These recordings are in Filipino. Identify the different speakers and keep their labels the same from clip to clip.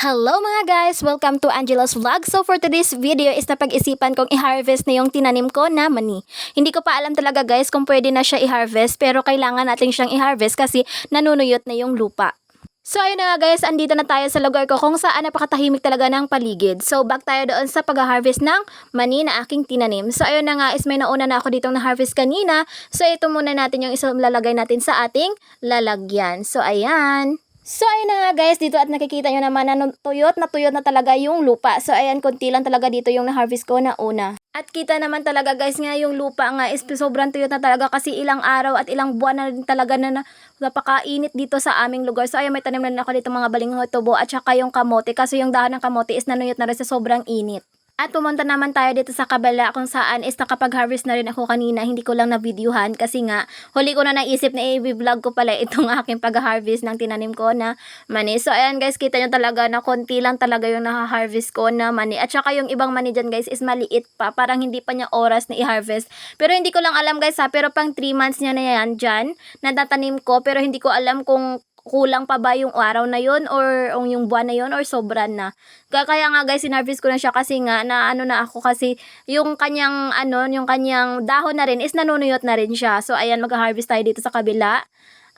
Speaker 1: Hello mga guys! Welcome to Angela's Vlog. So for today's video is napag-isipan kong i-harvest na yung tinanim ko na mani. Hindi ko pa alam talaga guys kung pwede na siya i-harvest pero kailangan natin siyang i-harvest kasi nanunuyot na yung lupa. So ayun na nga guys, andito na tayo sa lugar ko kung saan napakatahimik talaga ng paligid. So back tayo doon sa pag-harvest ng mani na aking tinanim. So ayun na nga is may nauna na ako ditong na-harvest kanina. So ito muna natin yung isang lalagay natin sa ating lalagyan. So ayan. So ayun na nga guys, dito at nakikita nyo naman na tuyot na tuyot na talaga yung lupa. So ayan, konti lang talaga dito yung na-harvest ko na una. At kita naman talaga guys nga yung lupa nga is sobrang tuyot na talaga kasi ilang araw at ilang buwan na rin talaga na, na napakainit dito sa aming lugar. So ayun, may tanim na ako dito mga balinghoy tubo at saka yung kamote kasi yung dahon ng kamote is nanuyot na rin sa sobrang init. At pumunta naman tayo dito sa kabala kung saan is nakapag-harvest na rin ako kanina. Hindi ko lang na-videohan kasi nga huli ko na naisip na i-vlog ko pala itong aking pag-harvest ng tinanim ko na mani. So ayan guys, kita nyo talaga na konti lang talaga yung na-harvest ko na mani. At saka yung ibang mani dyan guys is maliit pa. Parang hindi pa niya oras na i-harvest. Pero hindi ko lang alam guys ha, pero pang 3 months niya na yan dyan. Natatanim ko pero hindi ko alam kung kulang pa ba yung araw na yon or yung buwan na yon or sobran na. Kaya nga guys, sinarvest ko na siya kasi nga na ano na ako kasi yung kanyang ano, yung kanyang dahon na rin is nanunuyot na rin siya. So ayan, mag-harvest tayo dito sa kabila.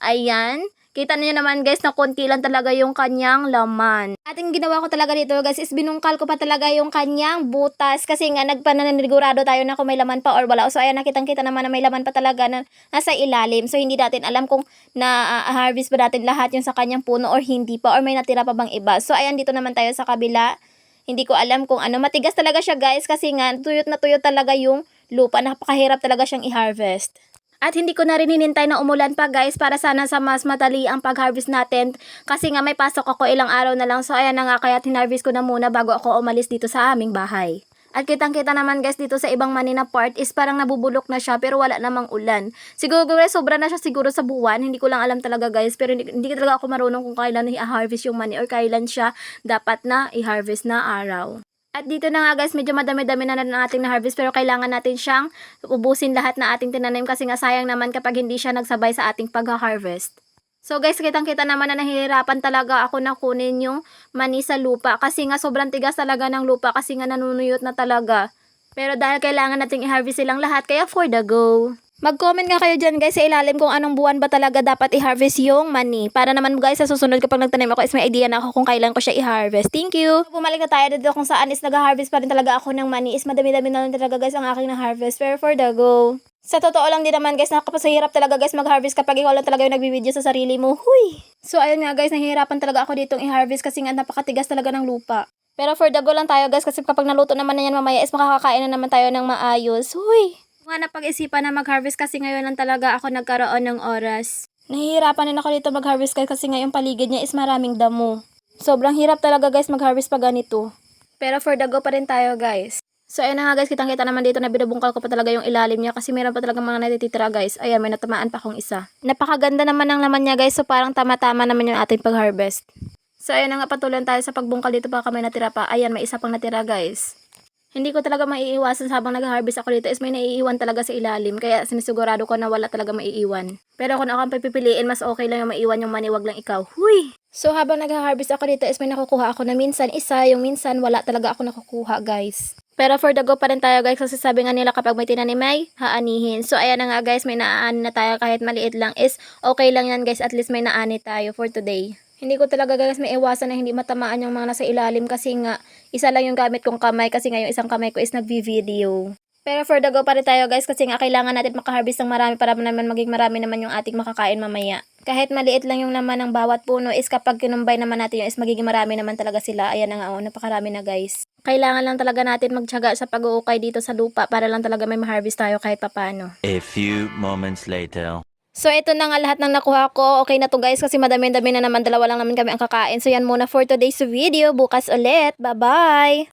Speaker 1: Ayan. Kita niyo naman guys na konti lang talaga yung kanyang laman. At yung ginawa ko talaga dito guys is binungkal ko pa talaga yung kanyang butas kasi nga nagpananigurado tayo na kung may laman pa or wala. So ayan nakitang kita naman na may laman pa talaga na nasa ilalim. So hindi natin alam kung na-harvest ba natin lahat yung sa kanyang puno or hindi pa or may natira pa bang iba. So ayan dito naman tayo sa kabila. Hindi ko alam kung ano. Matigas talaga siya guys kasi nga tuyot na tuyot talaga yung lupa. Napakahirap talaga siyang i-harvest. At hindi ko na rin hinintay na umulan pa guys para sana sa mas madali ang pag-harvest natin. Kasi nga may pasok ako ilang araw na lang so ayan na nga kaya tinarvest ko na muna bago ako umalis dito sa aming bahay. At kitang kita naman guys dito sa ibang mani na part is parang nabubulok na siya pero wala namang ulan. Siguro guys sobra na siya siguro sa buwan. Hindi ko lang alam talaga guys pero hindi, hindi talaga ako marunong kung kailan i-harvest yung mani or kailan siya dapat na i-harvest na araw. At dito na nga guys, medyo madami-dami na na ating na-harvest pero kailangan natin siyang ubusin lahat na ating tinanim kasi nga sayang naman kapag hindi siya nagsabay sa ating pag-harvest. So guys, kitang-kita naman na nahihirapan talaga ako na kunin yung mani sa lupa kasi nga sobrang tigas talaga ng lupa kasi nga nanunuyot na talaga. Pero dahil kailangan nating i-harvest silang lahat, kaya for the go. Mag-comment nga kayo dyan guys sa ilalim kung anong buwan ba talaga dapat i-harvest yung mani. Para naman guys sa susunod kapag nagtanim ako is may idea na ako kung kailan ko siya i-harvest. Thank you! Bumalik na tayo dito kung saan is nag-harvest pa rin talaga ako ng mani is madami-dami na lang talaga guys ang aking na-harvest. Pero for the go. Sa totoo lang din naman guys, nakapasahirap talaga guys mag-harvest kapag ikaw lang talaga yung nagbibideo sa sarili mo. Huy! So ayun nga guys, nahihirapan talaga ako ditong i-harvest kasi nga napakatigas talaga ng lupa. Pero for the go lang tayo guys kasi kapag naluto naman na yan mamaya is makakakain na naman tayo ng maayos. Huy! Nga napag-isipan na mag-harvest kasi ngayon lang talaga ako nagkaroon ng oras. Nahihirapan din ako dito mag-harvest guys kasi nga yung paligid niya is maraming damo. Sobrang hirap talaga guys mag-harvest pa ganito. Pero for the go pa rin tayo guys. So ayun na nga guys, kitang-kita naman dito na binubungkal ko pa talaga yung ilalim niya kasi meron pa talaga mga natitira guys. Ayan, may natamaan pa akong isa. Napakaganda naman ng laman niya guys, so parang tama-tama naman yung ating pag-harvest. So ayun na nga, patuloy tayo sa pagbungkal dito pa kami natira pa. Ayan, may isa pang natira guys. Hindi ko talaga maiiwasan habang nag-harvest ako dito is may naiiwan talaga sa ilalim. Kaya sinisigurado ko na wala talaga maiiwan. Pero kung ako ang pipiliin, mas okay lang yung maiwan yung mani, wag lang ikaw. Huy! So habang nag-harvest ako dito is may nakukuha ako na minsan isa, yung minsan wala talaga ako nakukuha guys. Pero for the go pa rin tayo guys kasi sabi nga nila kapag may tinanim ay haanihin. So ayan na nga guys, may naaani na tayo kahit maliit lang is okay lang yan guys at least may naani tayo for today. Hindi ko talaga guys may iwasan na hindi matamaan yung mga nasa ilalim kasi nga isa lang yung gamit kong kamay kasi nga yung isang kamay ko is nagvi-video. Pero for the go pa rin tayo guys kasi nga kailangan natin makaharvest ng marami para naman maging marami naman yung ating makakain mamaya. Kahit maliit lang yung naman ng bawat puno is kapag kinumbay naman natin yung is magiging marami naman talaga sila. Ayan na nga oh, napakarami na guys. Kailangan lang talaga natin magtiyaga sa pag-uukay dito sa lupa para lang talaga may ma-harvest tayo kahit papano.
Speaker 2: A few moments later.
Speaker 1: So, ito na nga lahat ng nakuha ko. Okay na to guys kasi madami-dami na naman. Dalawa lang naman kami ang kakain. So, yan muna for today's video. Bukas ulit. Bye-bye!